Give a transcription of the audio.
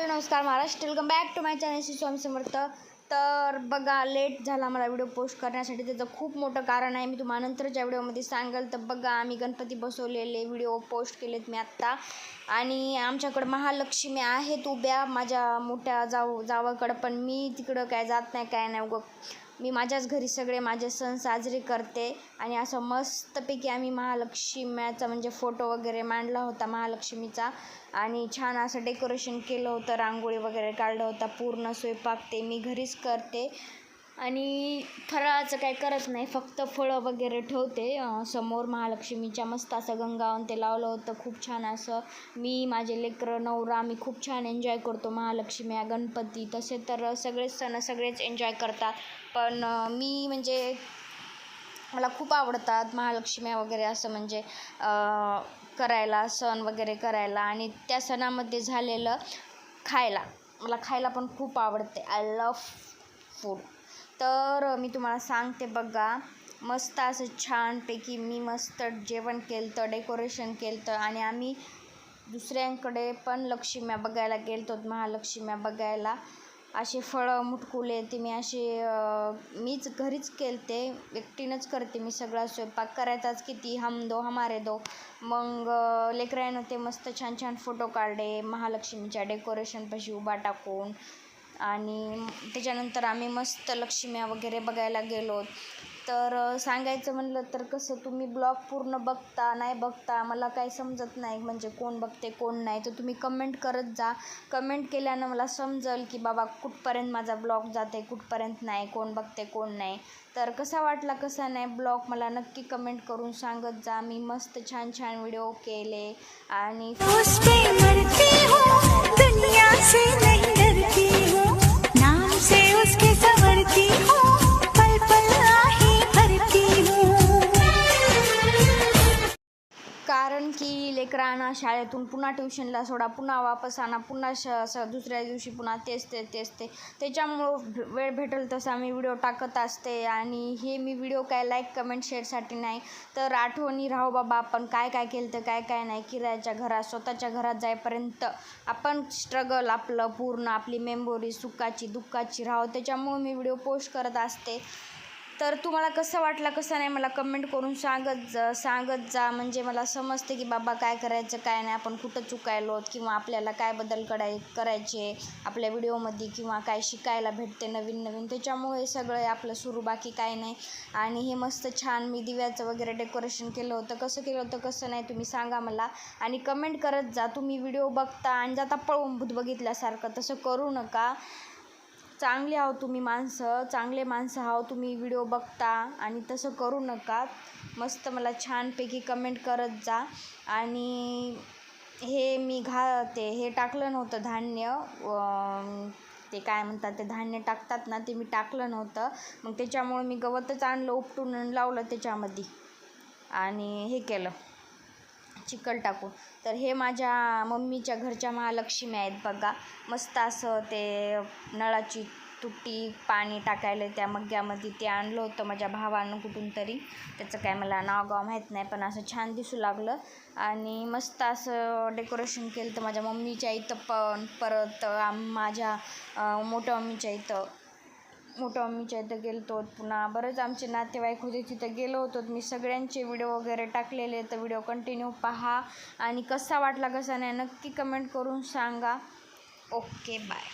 Hello नमस्कार Maharashtra. Welcome back to my channel Shri Swami Samarth. तर बघा late झाला मला व्हिडिओ पोस्ट करण्यासाठी. त्याचं खूप मोठं कारण आहे. मी तुम्हाला नंतरच्या व्हिडिओमध्ये सांगाल. तर बघा आम्ही गणपती बसवलेले व्हिडिओ पोस्ट केलेत मी आत्ता. आणि आमच्याकडं महालक्ष्मी आहेत उभ्या. माझ्या मोठ्या जाऊ जावाकडं पण मी तिकडं काय जात नाही काय नाही. उगं मी माझ्याच घरी सगळे माझे सण साजरे करते आणि असं मस्तपैकी आम्ही महालक्ष्म्याचा म्हणजे फोटो वगैरे मांडला होता महालक्ष्मीचा. आणि छान असं डेकोरेशन केलं होतं रांगोळी वगैरे काढलं होता पूर्ण स्वयंपाक ते मी घरीच करते. आणि फराळाचं काय करत नाही फक्त फळं वगैरे ठेवते. समोर महालक्ष्मीच्या मस्त असं गंगावन ते लावलं होतं खूप छान असं. मी माझे लेकरं नवरा आम्ही खूप छान एन्जॉय करतो महालक्ष्मी गणपती तसे तर सगळेच सण सगळेच एन्जॉय करतात. पण मी म्हणजे मला खूप आवडतात महालक्ष्म्या वगैरे असं म्हणजे करायला सण वगैरे करायला आणि त्या सणामध्ये झालेलं खायला. मला खायला पण खूप आवडते. आय लव फूड तर मी तुम्हाला सांगते बघा मस्त असं छानपैकी मी मस्त जेवण केलं तर डेकोरेशन केलं तर आणि आम्ही दुसऱ्यांकडे पण लक्ष्म्या बघायला गेलतो महालक्ष्म्या बघायला. असे फळं मुटकुले ते मी असे मीच घरीच केलते एकटीनंच करते मी सगळा स्वयंपाक. करायचाच किती हम दो हमारे दो. मग अं, लेकरानं ते मस्त छान छान फोटो काढले. महालक्ष्मीच्या डेकोरेशनपाशी उभा टाकून. आणि त्याच्यानंतर आम्ही मस्त लक्ष्म्या वगैरे बघायला गेलो. तर सांगायचं म्हणलं तर कसं तुम्ही ब्लॉग पूर्ण बघता नाही बघता मला काही समजत नाही म्हणजे कोण बघते कोण नाही. तर तुम्ही कमेंट करत जा. कमेंट केल्यानं मला समजेल की बाबा कुठपर्यंत माझा ब्लॉग जाते कुठपर्यंत नाही कोण बघते कोण नाही. तर कसा वाटला कसा नाही ब्लॉग मला नक्की कमेंट करून सांगत जा. मी मस्त छान छान व्हिडिओ केले आणि की लेकरांना शाळेतून पुन्हा ट्युशनला सोडा पुन्हा वापस आणा पुन्हा श असं दुसऱ्या दिवशी पुन्हा तेच ते तेच ते. त्याच्यामुळं वेळ भेटेल तसा मी व्हिडिओ टाकत असते आणि हे मी व्हिडिओ काय लाईक कमेंट शेअरसाठी नाही. तर आठवणी राहू बाबा आपण काय काय केलं तर काय काय नाही. किरायाच्या घरात स्वतःच्या घरात जाईपर्यंत आपण स्ट्रगल आपलं पूर्ण आपली मेमोरी सुखाची दुःखाची राहो. त्याच्यामुळे मी व्हिडिओ पोस्ट करत असते. तर तुम्हाला कसं वाटलं कसं नाही मला कमेंट करून सांगत जा सांगत जा. म्हणजे मला समजते की बाबा काय करायचं काय नाही. आपण कुठं चुकायलो किंवा आपल्याला काय बदल कडाय करायचे आपल्या व्हिडिओमध्ये किंवा काय शिकायला भेटते नवीन नवीन. त्याच्यामुळे सगळं आपलं सुरू बाकी काय नाही. आणि हे मस्त छान मी दिव्याचं वगैरे डेकोरेशन केलं होतं. कसं केलं होतं कसं नाही तुम्ही सांगा मला. आणि कमेंट करत जा. तुम्ही व्हिडिओ बघता आणि जाता पळून भूत बघितल्यासारखं. तसं करू नका. चांगले आहो तुम्ही माणसं चांगले माणसं आहो तुम्ही व्हिडिओ बघता आणि तसं करू नका. मस्त मला छानपैकी कमेंट करत जा. आणि हे मी घा ते हे टाकलं नव्हतं धान्य. ते काय म्हणतात ते धान्य टाकतात ना ते मी टाकलं नव्हतं. मग त्याच्यामुळं मी गवतच आणलं उपटून लावलं त्याच्यामध्ये. आणि हे केलं. चिकल टाकून तर हे माझ्या मम्मीच्या घरच्या महालक्ष्मी आहेत बघा. मस्त असं ते नळाची तुटी पाणी टाकायला त्या मग्यामध्ये ते आणलं होतं माझ्या भावानं कुठून तरी. त्याचं काय मला नाव गाव माहीत नाही पण असं छान दिसू लागलं. आणि मस्त असं डेकोरेशन केलं तर माझ्या मम्मीच्या इथं पण. परत माझ्या मोठ्या मम्मीच्या इथं. मोठं मम्मीच्या इथं गेलो होतो पुन्हा बरेच आमचे नातेवाईक होते तिथं गेलो होतो. मी सगळ्यांचे व्हिडिओ वगैरे टाकलेले तर व्हिडिओ कंटिन्यू पहा. आणि कसा वाटला कसा नाही नक्की कमेंट करून सांगा. Okay bye